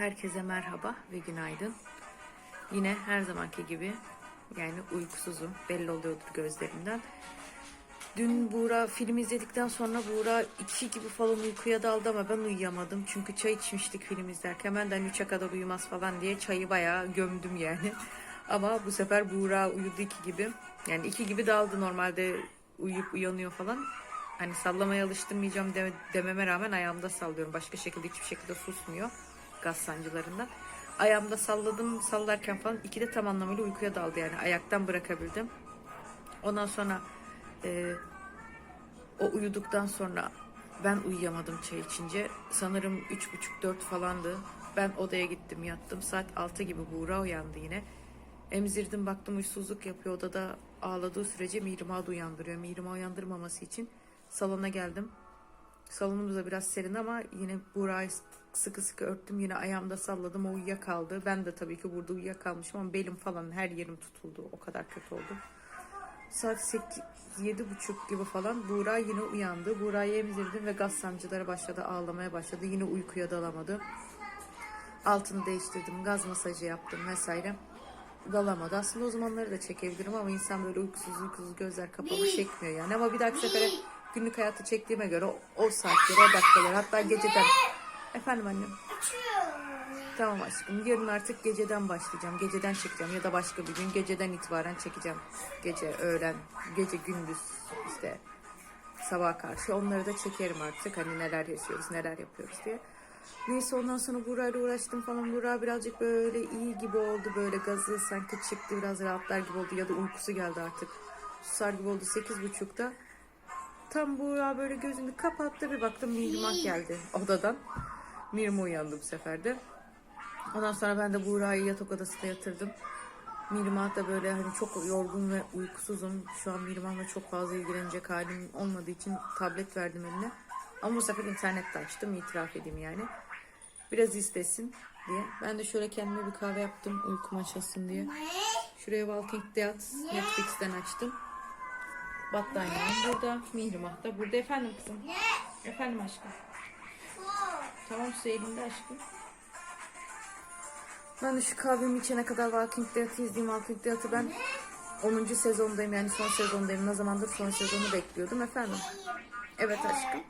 Herkese merhaba ve günaydın. Yine her zamanki gibi yani uykusuzum. Belli oluyordur gözlerimden. Dün Buğra film izledikten sonra Buğra iki gibi falan uykuya daldı ama ben uyuyamadım. Çünkü çay içmiştik film izlerken. Benden üçe kadar uyumaz falan diye çayı bayağı gömdüm yani. Ama bu sefer Buğra uyudu iki gibi. Yani iki gibi daldı normalde uyuyup uyanıyor falan. Hani sallamaya alıştırmayacağım deme- dememe rağmen ayağımda sallıyorum. Başka şekilde hiçbir şekilde susmuyor gaz sancılarından. Ayağımda salladım sallarken falan iki de tam anlamıyla uykuya daldı yani ayaktan bırakabildim. Ondan sonra e, o uyuduktan sonra ben uyuyamadım çay içince. Sanırım üç buçuk dört falandı. Ben odaya gittim yattım. Saat altı gibi Buğra uyandı yine. Emzirdim baktım uysuzluk yapıyor odada ağladığı sürece Mihrimah'ı da uyandırıyor. Mihrimah'ı uyandırmaması için salona geldim. Salonumuz da biraz serin ama yine Buğra'yı sıkı sıkı örttüm. Yine ayağımda salladım. O uyuyakaldı. Ben de tabii ki burada uyuyakalmışım ama belim falan her yerim tutuldu. O kadar kötü oldu. Saat 8, yedi buçuk gibi falan Buğra yine uyandı. Buğra'yı emzirdim ve gaz sancıları başladı. Ağlamaya başladı. Yine uykuya dalamadı. Altını değiştirdim. Gaz masajı yaptım vesaire. Dalamadı. Aslında o zamanları da çekebilirim ama insan böyle uykusuz uykusuz gözler kapalı çekmiyor yani. Ama bir dahaki sefere günlük hayatı çektiğime göre o, o saatleri, o dakikaları hatta geceden... Efendim annem? Tamam aşkım. Yarın artık geceden başlayacağım. Geceden çekeceğim ya da başka bir gün geceden itibaren çekeceğim. Gece, öğlen, gece, gündüz işte sabaha karşı onları da çekerim artık. Hani neler yaşıyoruz, neler yapıyoruz diye. Neyse ondan sonra Buğra'yla uğraştım falan. Buğra birazcık böyle iyi gibi oldu. Böyle gazı sanki çıktı biraz rahatlar gibi oldu. Ya da uykusu geldi artık. Susar gibi oldu sekiz buçukta. Tam Buğra böyle gözünü kapattı. Bir baktım Mihrimah geldi odadan. Mirma uyandı bu sefer de. Ondan sonra ben de Buğra'yı yatak odasına yatırdım. Mirmah da böyle hani çok yorgun ve uykusuzum. Şu an Mirmah'la çok fazla ilgilenecek halim olmadığı için tablet verdim eline. Ama bu sefer internette açtım itiraf edeyim yani. Biraz istesin diye. Ben de şöyle kendime bir kahve yaptım uykum açılsın diye. Şuraya Walking Dead Netflix'ten açtım. Battaniyem burada. Mihrimah da burada. Efendim kızım. Efendim aşkım. Tamam su elinde aşkım. Ben de şu kahvemi içene kadar Walking Dead'i izleyeyim. Walking Dead'i ben 10. sezondayım yani son sezondayım. Ne zamandır son sezonu bekliyordum efendim. Evet aşkım.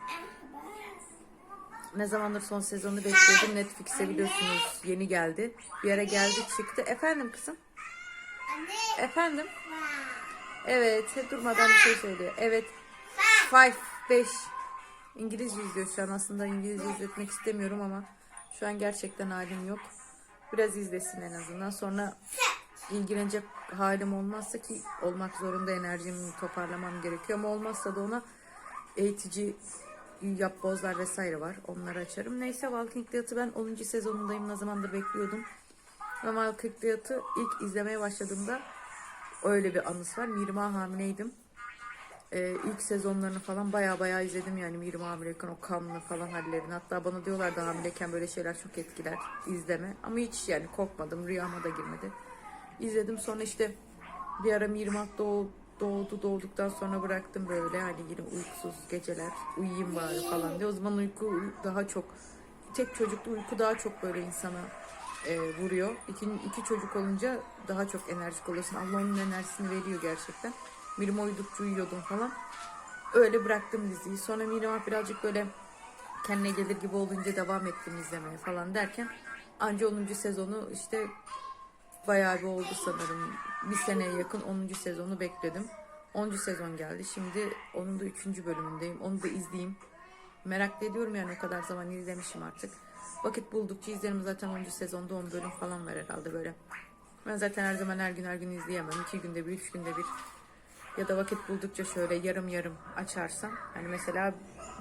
Ne zamandır son sezonu bekliyordum. Netflix'e biliyorsunuz yeni geldi. Bir ara geldi çıktı. Efendim kızım. Efendim. Evet durmadan bir şey söylüyor. Evet. Five, beş. İngilizce izliyor şu an. Aslında İngilizce izletmek istemiyorum ama şu an gerçekten halim yok. Biraz izlesin en azından. Sonra ilgilenecek halim olmazsa ki olmak zorunda enerjimi toparlamam gerekiyor ama olmazsa da ona eğitici yapbozlar vesaire var. Onları açarım. Neyse Walking Dead'ı ben 10. sezonundayım. Ne zamandır bekliyordum. Ama Walking Dead'ı ilk izlemeye başladığımda öyle bir anısı var. Mirma hamileydim. Ee, ilk sezonlarını falan baya baya izledim yani Mirma hamileyken o kanlı falan hallerini. Hatta bana diyorlardı hamileyken böyle şeyler çok etkiler izleme. Ama hiç yani korkmadım rüyama da girmedi. İzledim sonra işte bir ara Mirma doğ, doğdu doğduktan sonra bıraktım böyle hani yine uykusuz geceler uyuyayım bari falan diye. O zaman uyku daha çok tek çocuklu uyku daha çok böyle insana e, vuruyor. İki, iki çocuk olunca daha çok enerjik oluyorsun. Allah onun enerjisini veriyor gerçekten. Mirma uyudukça uyuyordum falan. Öyle bıraktım diziyi. Sonra Mirma birazcık böyle kendine gelir gibi olunca devam ettim izlemeye falan derken anca 10. sezonu işte bayağı bir oldu sanırım. Bir seneye yakın 10. sezonu bekledim. 10. sezon geldi. Şimdi onun da 3. bölümündeyim. Onu da izleyeyim. Merak ediyorum yani o kadar zaman izlemişim artık. Vakit buldukça izlerim zaten 10. sezonda 10 bölüm falan var herhalde böyle. Ben zaten her zaman her gün her gün izleyemem. 2 günde bir, 3 günde bir. Ya da vakit buldukça şöyle yarım yarım açarsam. Hani mesela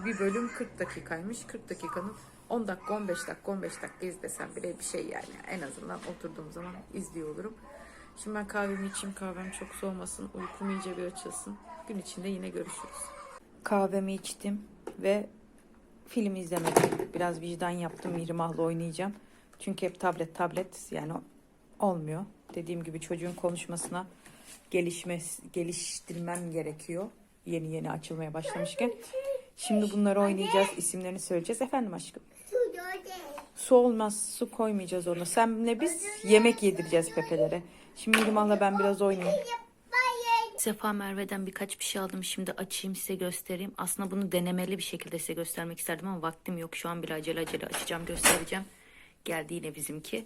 bir bölüm 40 dakikaymış. 40 dakikanın 10 dakika, 15 dakika, 15 dakika izlesem bile bir şey yani. En azından oturduğum zaman izliyor olurum. Şimdi ben kahvemi içeyim. Kahvem çok soğumasın. Uykum iyice bir açılsın. Gün içinde yine görüşürüz. Kahvemi içtim ve film izlemedim. Biraz vicdan yaptım. Mihrimah'la oynayacağım. Çünkü hep tablet tablet yani olmuyor. Dediğim gibi çocuğun konuşmasına gelişme, geliştirmem gerekiyor. Yeni yeni açılmaya başlamışken. Şimdi bunları oynayacağız. isimlerini söyleyeceğiz. Efendim aşkım. Su olmaz. Su koymayacağız ona. Senle biz yemek yedireceğiz Pepe'lere. Şimdi Neriman'la ben biraz oynayayım. Sefa Merve'den birkaç bir şey aldım. Şimdi açayım size göstereyim. Aslında bunu denemeli bir şekilde size göstermek isterdim ama vaktim yok. Şu an bir acele acele açacağım göstereceğim. Geldi yine bizimki.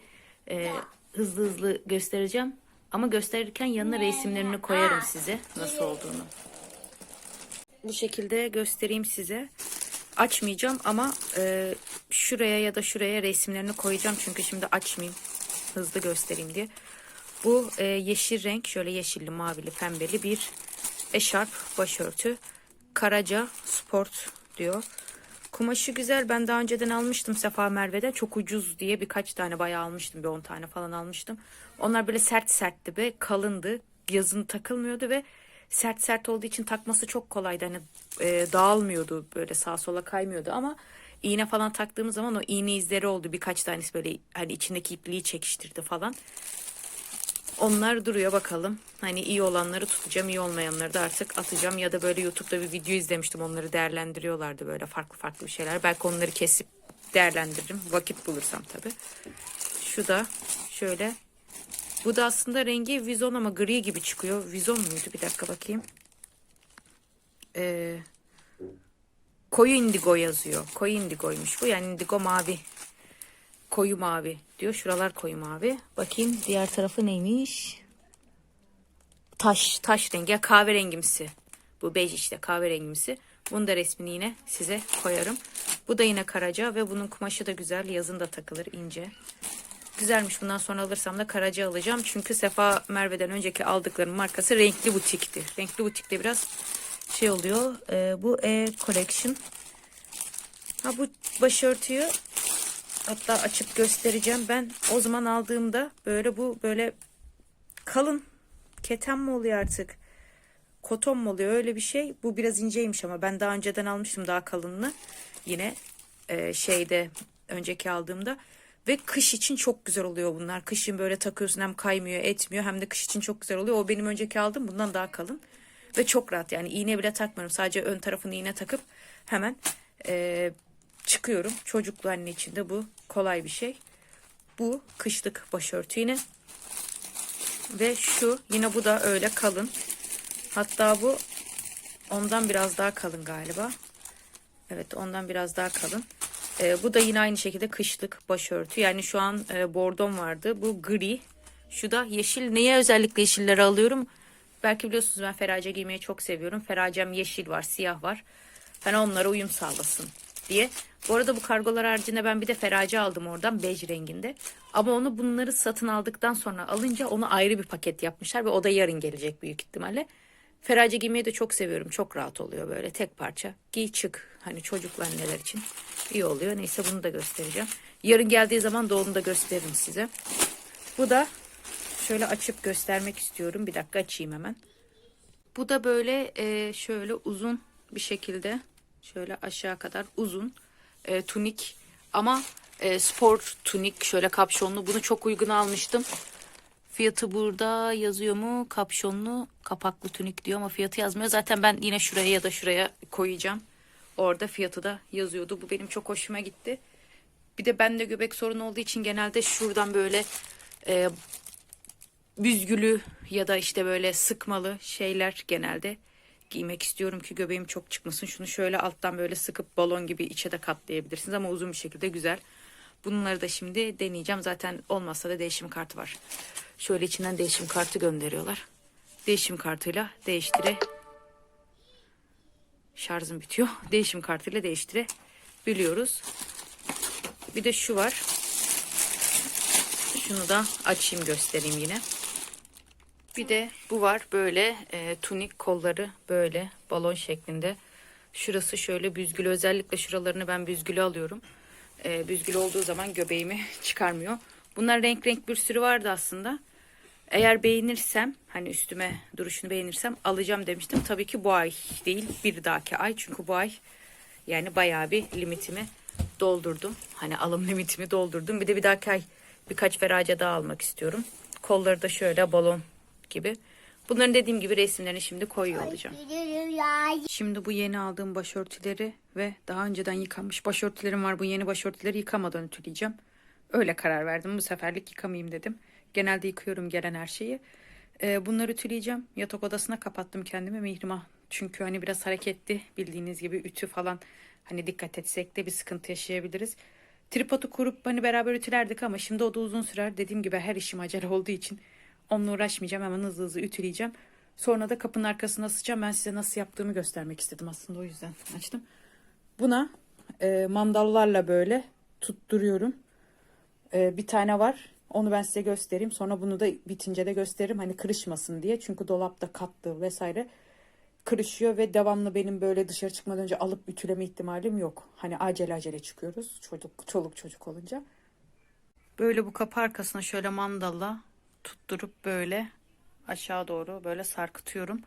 Ee, hızlı hızlı göstereceğim. Ama gösterirken yanına resimlerini koyarım size nasıl olduğunu. Bu şekilde göstereyim size. Açmayacağım ama e, şuraya ya da şuraya resimlerini koyacağım. Çünkü şimdi açmayayım. Hızlı göstereyim diye. Bu e, yeşil renk şöyle yeşilli, mavili, pembeli bir eşarp başörtü. Karaca sport diyor. Kumaşı güzel. Ben daha önceden almıştım Sefa Merve'de. Çok ucuz diye birkaç tane bayağı almıştım. Bir 10 tane falan almıştım. Onlar böyle sert sertti ve kalındı. Yazın takılmıyordu ve sert sert olduğu için takması çok kolaydı. Hani e, dağılmıyordu böyle sağa sola kaymıyordu ama iğne falan taktığımız zaman o iğne izleri oldu. Birkaç tanesi böyle hani içindeki ipliği çekiştirdi falan. Onlar duruyor bakalım. Hani iyi olanları tutacağım, iyi olmayanları da artık atacağım. Ya da böyle YouTube'da bir video izlemiştim. Onları değerlendiriyorlardı böyle farklı farklı bir şeyler. Belki onları kesip değerlendiririm. Vakit bulursam tabii. Şu da şöyle. Bu da aslında rengi vizon ama gri gibi çıkıyor. Vizon muydu? Bir dakika bakayım. Ee, koyu indigo yazıyor. Koyu indigoymuş bu. Yani indigo mavi koyu mavi diyor. Şuralar koyu mavi. Bakayım diğer tarafı neymiş? Taş, taş rengi. Ya kahverengimsi. Bu bej işte kahverengimsi. Bunun da resmini yine size koyarım. Bu da yine karaca ve bunun kumaşı da güzel. Yazın da takılır ince. Güzelmiş. Bundan sonra alırsam da karaca alacağım. Çünkü Sefa Merve'den önceki aldıklarım markası Renkli Butik'ti. Renkli Butik'te biraz şey oluyor. Ee, bu E Collection. Ha bu başörtüyü Hatta açıp göstereceğim. Ben o zaman aldığımda böyle bu böyle kalın keten mi oluyor artık? Koton mu oluyor öyle bir şey. Bu biraz inceymiş ama ben daha önceden almıştım daha kalınını. Yine e, şeyde önceki aldığımda. Ve kış için çok güzel oluyor bunlar. Kışın böyle takıyorsun hem kaymıyor etmiyor hem de kış için çok güzel oluyor. O benim önceki aldığım bundan daha kalın. Ve çok rahat yani iğne bile takmıyorum. Sadece ön tarafını iğne takıp hemen e, çıkıyorum. Çocuklu anne için de bu kolay bir şey. Bu kışlık başörtü yine. Ve şu yine bu da öyle kalın. Hatta bu ondan biraz daha kalın galiba. Evet ondan biraz daha kalın. Ee, bu da yine aynı şekilde kışlık başörtü. Yani şu an e, bordom vardı. Bu gri. Şu da yeşil. Neye özellikle yeşilleri alıyorum? Belki biliyorsunuz ben ferace giymeyi çok seviyorum. Feracem yeşil var, siyah var. Ben onlara uyum sağlasın diye. Bu arada bu kargolar haricinde ben bir de ferace aldım oradan bej renginde. Ama onu bunları satın aldıktan sonra alınca onu ayrı bir paket yapmışlar ve o da yarın gelecek büyük ihtimalle. Ferace giymeyi de çok seviyorum. Çok rahat oluyor böyle tek parça. Giy çık. Hani çocuklu anneler için iyi oluyor. Neyse bunu da göstereceğim. Yarın geldiği zaman da onu da gösteririm size. Bu da şöyle açıp göstermek istiyorum. Bir dakika açayım hemen. Bu da böyle e, şöyle uzun bir şekilde şöyle aşağı kadar uzun e, tunik ama e, spor tunik şöyle kapşonlu bunu çok uygun almıştım. Fiyatı burada yazıyor mu? Kapşonlu kapaklı tunik diyor ama fiyatı yazmıyor. Zaten ben yine şuraya ya da şuraya koyacağım. Orada fiyatı da yazıyordu. Bu benim çok hoşuma gitti. Bir de bende göbek sorunu olduğu için genelde şuradan böyle e, büzgülü ya da işte böyle sıkmalı şeyler genelde giymek istiyorum ki göbeğim çok çıkmasın. Şunu şöyle alttan böyle sıkıp balon gibi içe de katlayabilirsiniz ama uzun bir şekilde güzel. Bunları da şimdi deneyeceğim. Zaten olmazsa da değişim kartı var. Şöyle içinden değişim kartı gönderiyorlar. Değişim kartıyla değiştire şarjım bitiyor. Değişim kartıyla değiştirebiliyoruz. Bir de şu var. Şunu da açayım göstereyim yine. Bir de bu var böyle e, tunik kolları böyle balon şeklinde. Şurası şöyle büzgülü özellikle şuralarını ben büzgülü alıyorum. E, büzgülü olduğu zaman göbeğimi çıkarmıyor. Bunlar renk renk bir sürü vardı aslında. Eğer beğenirsem hani üstüme duruşunu beğenirsem alacağım demiştim. Tabii ki bu ay değil bir dahaki ay. Çünkü bu ay yani bayağı bir limitimi doldurdum. Hani alım limitimi doldurdum. Bir de bir dahaki ay birkaç ferace daha almak istiyorum. Kolları da şöyle balon gibi. Bunların dediğim gibi resimlerini şimdi koyuyor olacağım. Şimdi bu yeni aldığım başörtüleri ve daha önceden yıkanmış başörtülerim var. Bu yeni başörtüleri yıkamadan ütüleyeceğim. Öyle karar verdim. Bu seferlik yıkamayayım dedim. Genelde yıkıyorum gelen her şeyi. Ee, bunları ütüleyeceğim. Yatak odasına kapattım kendimi Mihrimah. Çünkü hani biraz hareketli bildiğiniz gibi ütü falan hani dikkat etsek de bir sıkıntı yaşayabiliriz. Tripodu kurup hani beraber ütülerdik ama şimdi o da uzun sürer. Dediğim gibi her işim acele olduğu için onunla uğraşmayacağım. Hemen hızlı hızlı ütüleyeceğim. Sonra da kapının arkasına asacağım. Ben size nasıl yaptığımı göstermek istedim aslında o yüzden açtım. Buna e, mandallarla böyle tutturuyorum. E, bir tane var. Onu ben size göstereyim. Sonra bunu da bitince de gösteririm. Hani kırışmasın diye. Çünkü dolapta katlı vesaire kırışıyor ve devamlı benim böyle dışarı çıkmadan önce alıp ütüleme ihtimalim yok. Hani acele acele çıkıyoruz. Çocuk, çoluk çocuk olunca. Böyle bu kapı arkasına şöyle mandalla tutturup böyle aşağı doğru böyle sarkıtıyorum.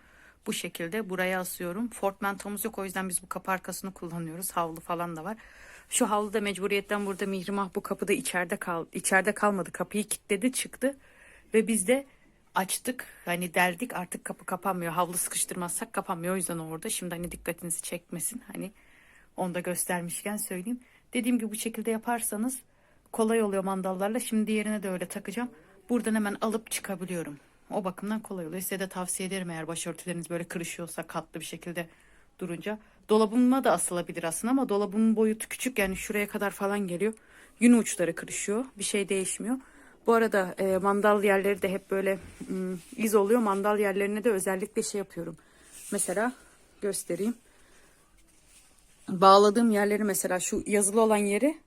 Bu şekilde buraya asıyorum. Fortmantomuz yok o yüzden biz bu kapı arkasını kullanıyoruz. Havlu falan da var. Şu havlu da mecburiyetten burada Mihrimah bu kapıda içeride kal içeride kalmadı. Kapıyı kilitledi çıktı ve biz de açtık. Hani deldik artık kapı kapanmıyor. Havlu sıkıştırmazsak kapanmıyor. O yüzden orada. Şimdi hani dikkatinizi çekmesin. Hani onu da göstermişken söyleyeyim. Dediğim gibi bu şekilde yaparsanız kolay oluyor mandallarla. Şimdi diğerine de öyle takacağım. Buradan hemen alıp çıkabiliyorum. O bakımdan kolay oluyor. Size de tavsiye ederim eğer başörtüleriniz böyle kırışıyorsa katlı bir şekilde durunca. Dolabıma da asılabilir aslında ama dolabımın boyutu küçük yani şuraya kadar falan geliyor. Yün uçları kırışıyor. Bir şey değişmiyor. Bu arada e, mandal yerleri de hep böyle mm, iz oluyor. Mandal yerlerine de özellikle şey yapıyorum. Mesela göstereyim. Bağladığım yerleri mesela şu yazılı olan yeri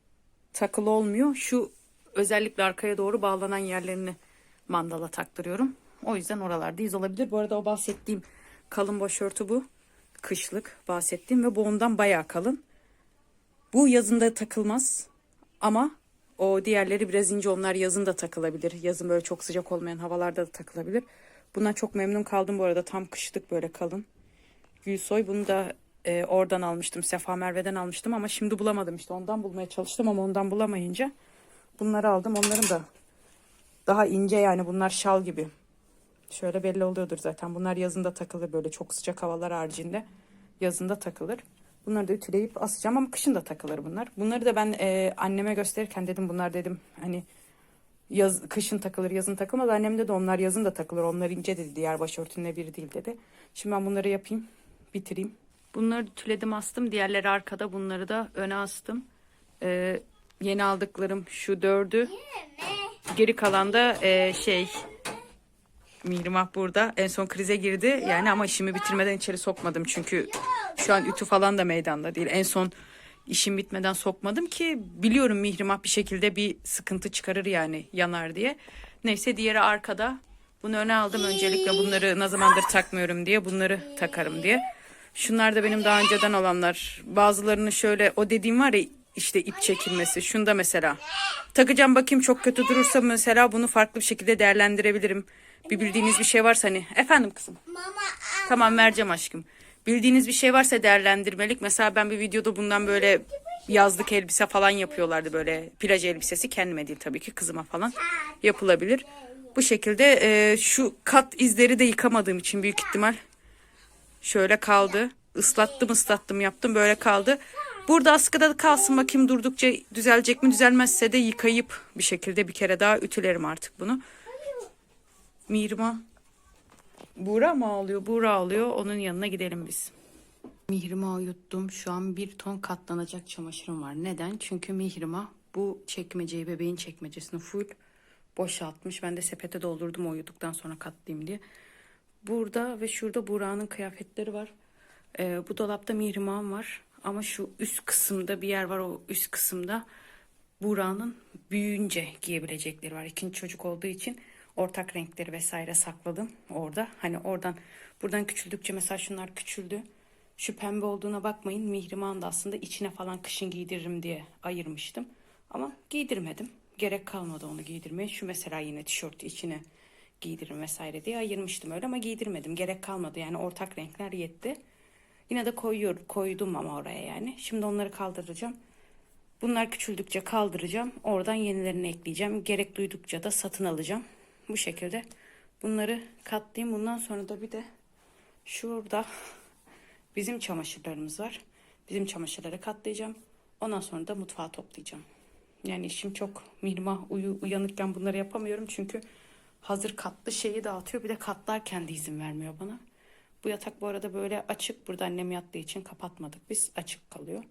takılı olmuyor. Şu özellikle arkaya doğru bağlanan yerlerini mandala taktırıyorum. O yüzden oralarda iz olabilir. Bu arada o bahsettiğim kalın başörtü bu. Kışlık bahsettiğim ve bu ondan bayağı kalın. Bu yazında takılmaz ama o diğerleri biraz ince onlar yazın da takılabilir. Yazın böyle çok sıcak olmayan havalarda da takılabilir. Bundan çok memnun kaldım bu arada. Tam kışlık böyle kalın. Gülsoy bunu da e, oradan almıştım. Sefa Merve'den almıştım ama şimdi bulamadım işte. Ondan bulmaya çalıştım ama ondan bulamayınca bunları aldım. Onların da daha ince yani bunlar şal gibi. Şöyle belli oluyordur zaten. Bunlar yazında takılır böyle çok sıcak havalar haricinde. Yazında takılır. Bunları da ütüleyip asacağım ama kışın da takılır bunlar. Bunları da ben e, anneme gösterirken dedim bunlar dedim hani yaz kışın takılır yazın takılmaz. Annem de onlar yazın da takılır. Onlar ince dedi diğer başörtünle biri değil dedi. Şimdi ben bunları yapayım bitireyim. Bunları ütüledim astım. Diğerleri arkada bunları da öne astım. E, yeni aldıklarım şu dördü. Geri kalan da e, şey Mihrimah burada. En son krize girdi. Yani ama işimi bitirmeden içeri sokmadım. Çünkü şu an ütü falan da meydanda değil. En son işim bitmeden sokmadım ki biliyorum Mihrimah bir şekilde bir sıkıntı çıkarır yani yanar diye. Neyse diğeri arkada. Bunu öne aldım öncelikle bunları ne zamandır takmıyorum diye. Bunları takarım diye. Şunlar da benim daha önceden olanlar. Bazılarını şöyle o dediğim var ya işte ip çekilmesi. Şunda mesela. Takacağım bakayım çok kötü durursa mesela bunu farklı bir şekilde değerlendirebilirim. Bir bildiğiniz bir şey varsa hani. Efendim kızım. Tamam vereceğim aşkım. Bildiğiniz bir şey varsa değerlendirmelik. Mesela ben bir videoda bundan böyle yazlık elbise falan yapıyorlardı böyle plaj elbisesi. Kendime değil tabii ki kızıma falan yapılabilir. Bu şekilde e, şu kat izleri de yıkamadığım için büyük ihtimal şöyle kaldı. Islattım ıslattım yaptım böyle kaldı. Burada askıda da kalsın bakayım durdukça düzelecek mi düzelmezse de yıkayıp bir şekilde bir kere daha ütülerim artık bunu. Mirma Buğra mı ağlıyor? Buğra ağlıyor. Onun yanına gidelim biz. Mihrimah'ı uyuttum. Şu an bir ton katlanacak çamaşırım var. Neden? Çünkü Mihrimah bu çekmeceyi bebeğin çekmecesini full boşaltmış. Ben de sepete doldurdum o uyuduktan sonra katlayayım diye. Burada ve şurada Buğra'nın kıyafetleri var. Ee, bu dolapta Mihrimah'ım var. Ama şu üst kısımda bir yer var. O üst kısımda Buğra'nın büyüyünce giyebilecekleri var. İkinci çocuk olduğu için ortak renkleri vesaire sakladım orada. Hani oradan buradan küçüldükçe mesela şunlar küçüldü. Şu pembe olduğuna bakmayın. Mihrimah'ın da aslında içine falan kışın giydiririm diye ayırmıştım. Ama giydirmedim. Gerek kalmadı onu giydirmeye. Şu mesela yine tişörtü içine giydiririm vesaire diye ayırmıştım öyle ama giydirmedim. Gerek kalmadı yani ortak renkler yetti. Yine de koyuyor, koydum ama oraya yani. Şimdi onları kaldıracağım. Bunlar küçüldükçe kaldıracağım. Oradan yenilerini ekleyeceğim. Gerek duydukça da satın alacağım. Bu şekilde Bunları katlayayım. Bundan sonra da bir de şurada bizim çamaşırlarımız var. Bizim çamaşırları katlayacağım. Ondan sonra da mutfağı toplayacağım. Yani işim çok mihrimah uyu, uyanıkken bunları yapamıyorum. Çünkü hazır katlı şeyi dağıtıyor. Bir de katlarken de izin vermiyor bana. Bu yatak bu arada böyle açık. Burada annem yattığı için kapatmadık. Biz açık kalıyor.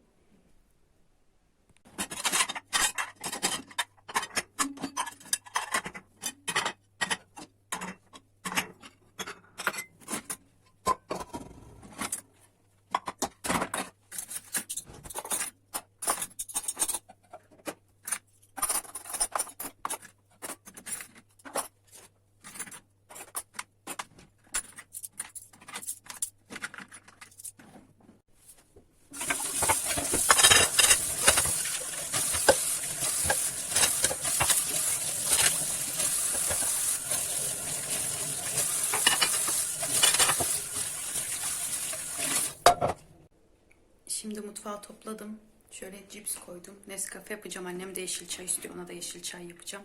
Şimdi mutfağı topladım. Şöyle cips koydum. Nescafe yapacağım. Annem de yeşil çay istiyor. Ona da yeşil çay yapacağım.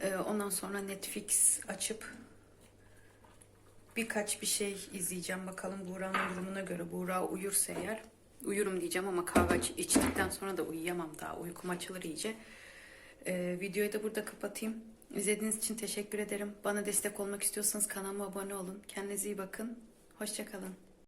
Ee, ondan sonra Netflix açıp birkaç bir şey izleyeceğim. Bakalım Buğra'nın durumuna göre. Buğra uyursa eğer. Uyurum diyeceğim ama kahve iç- içtikten sonra da uyuyamam daha. Uykum açılır iyice. Ee, videoyu da burada kapatayım. İzlediğiniz için teşekkür ederim. Bana destek olmak istiyorsanız kanalıma abone olun. Kendinize iyi bakın. Hoşçakalın.